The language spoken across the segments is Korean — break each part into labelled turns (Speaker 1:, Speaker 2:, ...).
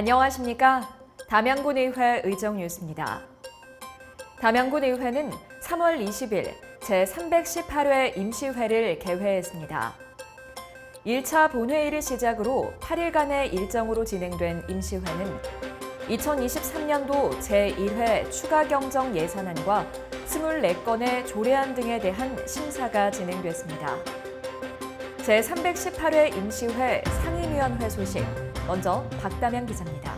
Speaker 1: 안녕하십니까. 담양군의회 의정뉴스입니다. 담양군의회는 3월 20일 제318회 임시회를 개회했습니다. 1차 본회의를 시작으로 8일간의 일정으로 진행된 임시회는 2023년도 제1회 추가 경정 예산안과 24건의 조례안 등에 대한 심사가 진행됐습니다. 제318회 임시회 상임위원회 소식 먼저 박담양 기자입니다.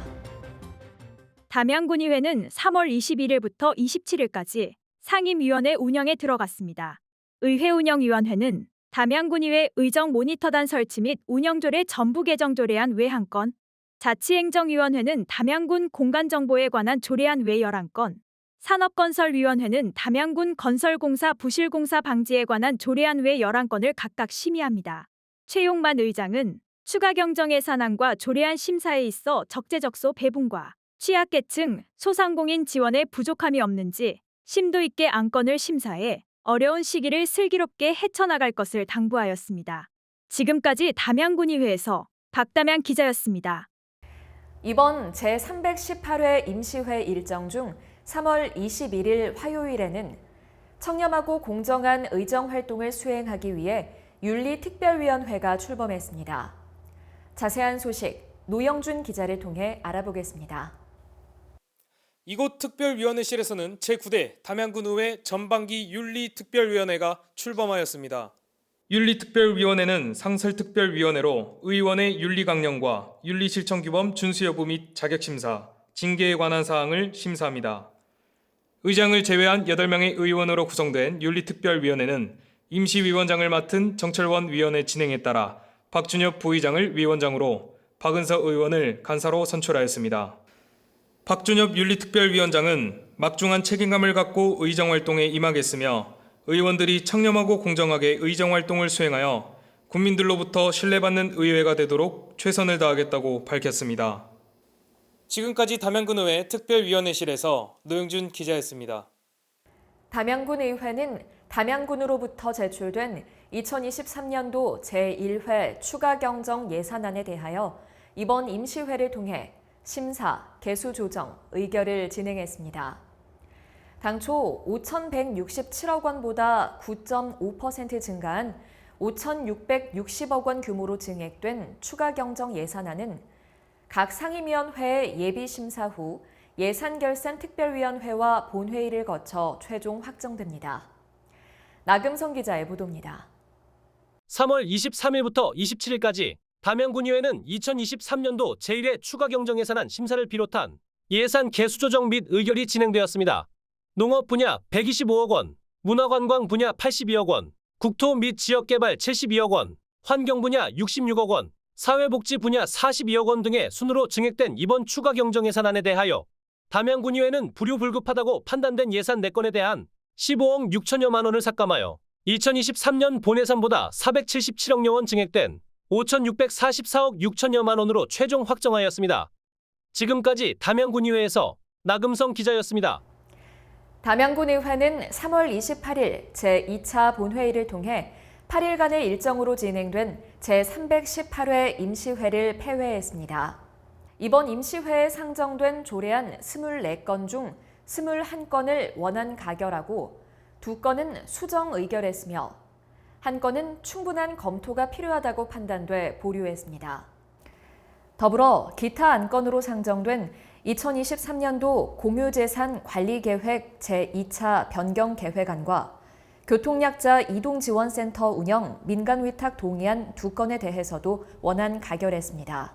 Speaker 2: 담양군의회는 3월 21일부터 27일까지 상임위원회 운영에 들어갔습니다. 의회 운영위원회는 담양군의회 의정 모니터단 설치 및 운영조례 전부 개정 조례안 외 1건, 자치행정위원회는 담양군 공간정보에 관한 조례안 외 11건, 산업건설위원회는 담양군 건설공사 부실공사 방지에 관한 조례안 외 11건을 각각 심의합니다. 최용만 의장은 추가 경정 예산안과 조례안 심사에 있어 적재적소 배분과 취약계층, 소상공인 지원에 부족함이 없는지 심도 있게 안건을 심사해 어려운 시기를 슬기롭게 헤쳐나갈 것을 당부하였습니다. 지금까지 담양군의회에서 박담양 기자였습니다.
Speaker 1: 이번 제318회 임시회 일정 중 3월 21일 화요일에는 청렴하고 공정한 의정 활동을 수행하기 위해 윤리특별위원회가 출범했습니다. 자세한 소식 노영준 기자를 통해 알아보겠습니다.
Speaker 3: 이곳 특별위원회실에서는 제9대 담양군 의회 전반기 윤리특별위원회가 출범하였습니다. 윤리특별위원회는 상설특별위원회로 의원의 윤리강령과 윤리실천규범 준수 여부 및 자격심사, 징계에 관한 사항을 심사합니다. 의장을 제외한 8명의 의원으로 구성된 윤리특별위원회는 임시위원장을 맡은 정철원 위원의 진행에 따라 박준엽 부의장을 위원장으로 박은서 의원을 간사로 선출하였습니다. 박준엽 윤리특별위원장은 막중한 책임감을 갖고 의정활동에 임하겠으며 의원들이 청렴하고 공정하게 의정활동을 수행하여 국민들로부터 신뢰받는 의회가 되도록 최선을 다하겠다고 밝혔습니다. 지금까지 담양군의회 특별위원회실에서 노영준 기자였습니다.
Speaker 1: 담양군의회는 담양군으로부터 제출된 2023년도 제1회 추가 경정 예산안에 대하여 이번 임시회를 통해 심사, 개수 조정, 의결을 진행했습니다. 당초 5,167억 원보다 9.5% 증가한 5,660억 원 규모로 증액된 추가 경정 예산안은 각 상임위원회의 예비 심사 후 예산결산 특별위원회와 본회의를 거쳐 최종 확정됩니다. 나금성 기자의 보도입니다.
Speaker 4: 3월 23일부터 27일까지 담양군의회는 2023년도 제1회 추가 경정 예산안 심사를 비롯한 예산 개수 조정 및 의결이 진행되었습니다. 농업 분야 125억 원, 문화관광 분야 82억 원, 국토 및 지역개발 72억 원, 환경 분야 66억 원, 사회복지 분야 42억 원 등의 순으로 증액된 이번 추가 경정 예산안에 대하여 담양군의회는 불효 불급하다고 판단된 예산 4건에 대한 15억 6천여만 원을 삭감하여 2023년 본예산보다 477억여 원 증액된 5,644억 6천여만 원으로 최종 확정하였습니다. 지금까지 담양군의회에서 나금성 기자였습니다.
Speaker 1: 담양군의회는 3월 28일 제2차 본회의를 통해 8일간의 일정으로 진행된 제318회 임시회를 폐회했습니다. 이번 임시회에 상정된 조례안 24건 중 21건을 원안 가결하고 2건은 수정 의결했으며 한 건은 충분한 검토가 필요하다고 판단돼 보류했습니다. 더불어 기타 안건으로 상정된 2023년도 공유재산 관리계획 제2차 변경 계획안과 교통약자 이동지원센터 운영 민간위탁 동의안 두 건에 대해서도 원안 가결했습니다.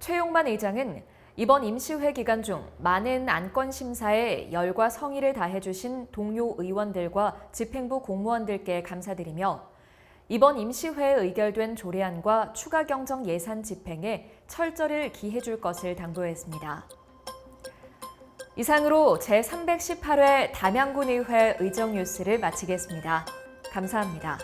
Speaker 1: 최용만 의장은 이번 임시회 기간 중 많은 안건 심사에 열과 성의를 다해주신 동료 의원들과 집행부 공무원들께 감사드리며 이번 임시회에 의결된 조례안과 추가 경정 예산 집행에 철저를 기해줄 것을 당부했습니다. 이상으로 제318회 담양군의회 의정뉴스를 마치겠습니다. 감사합니다.